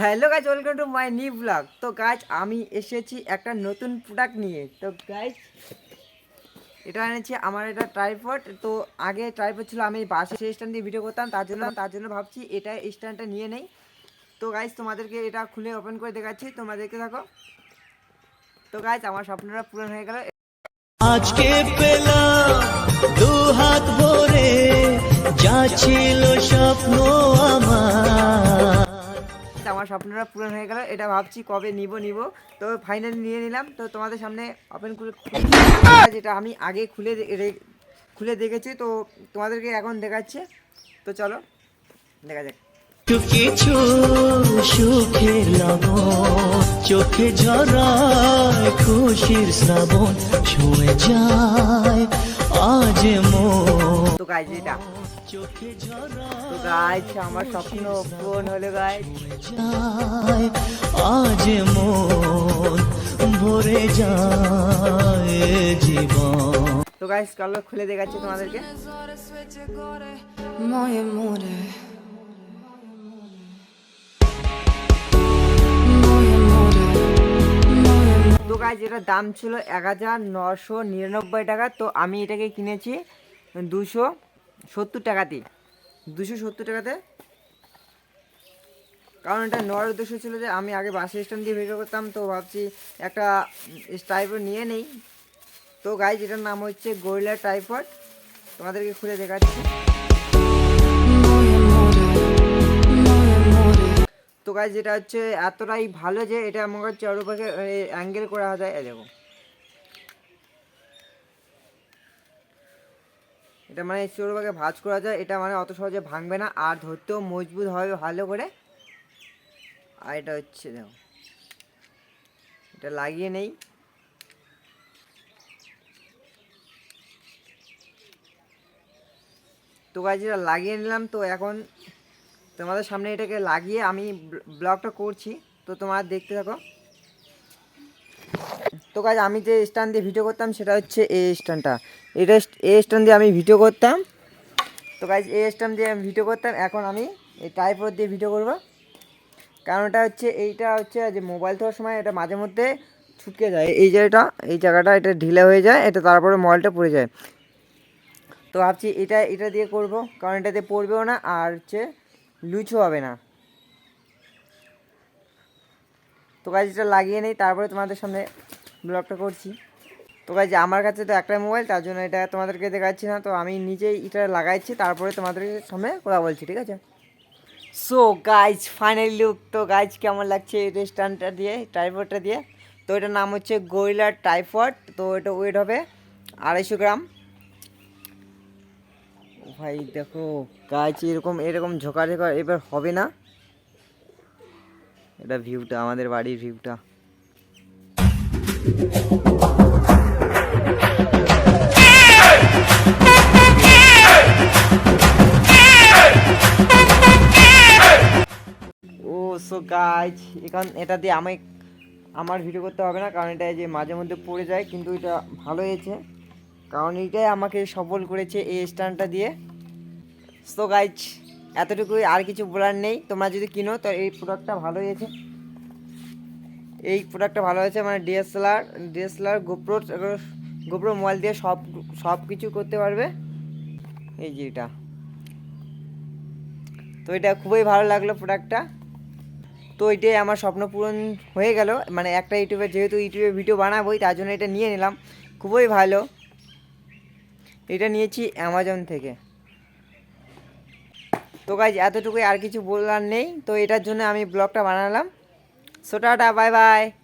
Hello guys welcome to my new blog তো guys আমি এসেছি একটা নতুন প্রোডাক্ট নিয়ে। তো গাইজ এটা এনেছি আমার এটা ট্রাইপড তো আগে ট্রাইপড ছিল, আমি বাসে সেই স্ট্যান্ড দিয়ে ভিডিও করতাম, তার জন্য তার জন্য ভাবছি এটা স্ট্যান্ডটা নিয়ে নেই। তো গাইজ তোমাদেরকে এটা খুলে ওপেন করে দেখাচ্ছি দেখতে থাকো তো গাইজ আমার স্বপ্নটা পূরণ হয়ে গেল। আজকে পেলাম, দু হাত ভরে, যা ছিল স্বপ্ন আমার স্বপ্নটা পূরণ হয়ে গেল, এটা ভাবছি কবে নিব নিব। তো ফাইনালি নিয়ে নিলাম। তো তোমাদের সামনে ওপেন করে যেটা আমি আগে খুলে খুলে দেখেছি, তো তোমাদেরকে এখন দেখাচ্ছে। তো চলো, দেখা যাক। কিছু লবণ, চোখে ঝরায় খুশির শ্রাবণ ছুঁয়ে যায়, আজ মন তো গাইজ এটা। চোখে তো গাইজ আমার স্বপ্ন পূরণ হলো গাইজ আজ মন ভরে যায় জীবন। তো গাইজ কালো খুলে দেখাচ্ছি তোমাদেরকে। Moje more Moje তো গাইজ এটার দাম ছিল এক হাজার নশো নিরানব্বই টাকা। তো আমি এটাকে কিনেছি দুশো সত্তর টাকাতে দুশো সত্তর টাকাতে। কারণ এটা নেওয়ার উদ্দেশ্য ছিল যে আমি আগে বাস স্ট্যান্ড দিয়ে ভিডিও করতাম, তো ভাবছি একটা টাইপড নিয়ে নেই। তো গাই যেটার নাম হচ্ছে গরিলা টাইপড তোমাদেরকে খুলে দেখাচ্ছি। তো গাইজ যেটা হচ্ছে এতটাই ভালো যে এটা আমার ওর অ্যাঙ্গেল করা যায়। দেখো। এটা মানে চোরবাকে ভাঁজ করা যায়, এটা মানে অত সহজে ভাঙবে না, আর ধরতেও মজবুত হবে ভালো করে। আর এটা হচ্ছে দেখো, এটা লাগিয়ে নেই। তো গাছ এটা লাগিয়ে নিলাম, তো এখন তোমাদের সামনে এটাকে লাগিয়ে আমি ব্ল- ব্লগটা করছি, তো তোমরা দেখতে থাকো। তো কাজ আমি যে স্ট্যান্ড দিয়ে ভিডিও করতাম সেটা হচ্ছে এই স্ট্যান্ডটা এটা এই স্ট্যান্ড দিয়ে আমি ভিডিও করতাম। তো কাজ এই স্ট্যান্ড দিয়ে আমি ভিডিও করতাম। এখন আমি এই টাইপড দিয়ে ভিডিও করব। কারণ এটা হচ্ছে, এইটা হচ্ছে যে মোবাইল ধোয়ার সময় এটা মাঝে মধ্যে ছুটকে যায়। এই জায়গাটা এই জায়গাটা এটা ঢিলে হয়ে যায়, এটা তারপরে মোবাইলটা পড়ে যায়। তো ভাবছি এটা এটা দিয়ে করব, কারণ এটাতে পড়বেও না, আর হচ্ছে লুচও হবে না। তো কাজ এটা লাগিয়ে নেই, তারপরে তোমাদের সামনে ব্লগটা করছি। তো গাছ আমার কাছে তো একটাই মোবাইল তার জন্য এটা তোমাদেরকে দেখাচ্ছি না। তো আমি নিজেই এটা লাগাইছি, তারপরে তোমাদের সামনে কথা বলছি, ঠিক আছে? সো গাইজ ফাইনালি লুক তো গাইজ কেমন লাগছে এই স্ট্যান্ডটা দিয়ে টাইফয়েডটা দিয়ে? তো এটার নাম হচ্ছে গরিলার টাইফয়েড তো এটা ওয়েট হবে আড়াইশো গ্রাম। ভাই, দেখো গাছ এরকম এরকম ঝোঁকা ঝোঁকা এবার হবে না। এটা ভিউটা আমাদের বাড়ির ভিউটা সো এখন এটা দিয়ে আমি আমার ভিডিও করতে হবে না, কারণ এটা যে মাঝে মধ্যে পড়ে যায়, কিন্তু এটা ভালো হয়েছে। কারণ এটাই আমাকে সফল করেছে এই স্ট্যান্ডটা দিয়ে। সো গাইজ এতটুকুই, আর কিছু বলার নেই। তোমরা যদি কিনো, তো এই প্রোডাক্টটা ভালো হয়েছে। এই প্রোডাক্টটা ভালো হয়েছে মানে DSLR DSLR GoPro GoPro mobile দিয়ে সব সব কিছু করতে পারবে। এই যে এটা। তো এটা খুবই ভালো লাগল প্রোডাক্টটা তো এটাই আমার স্বপ্ন পূরণ হয়ে গেল। মানে একটা ইউটিউবে, যেহেতু ইউটিউবে ভিডিও বানাবোই, তার জন্য এটা নিয়ে নিলাম। খুবই ভালো। এটা নিয়েছি অ্যামাজন থেকে। তো গাইজ এতটুকুই, আর কিছু বলার নেই। তো এটার জন্য আমি ব্লগটা বানালাম। So, tada, bye bye.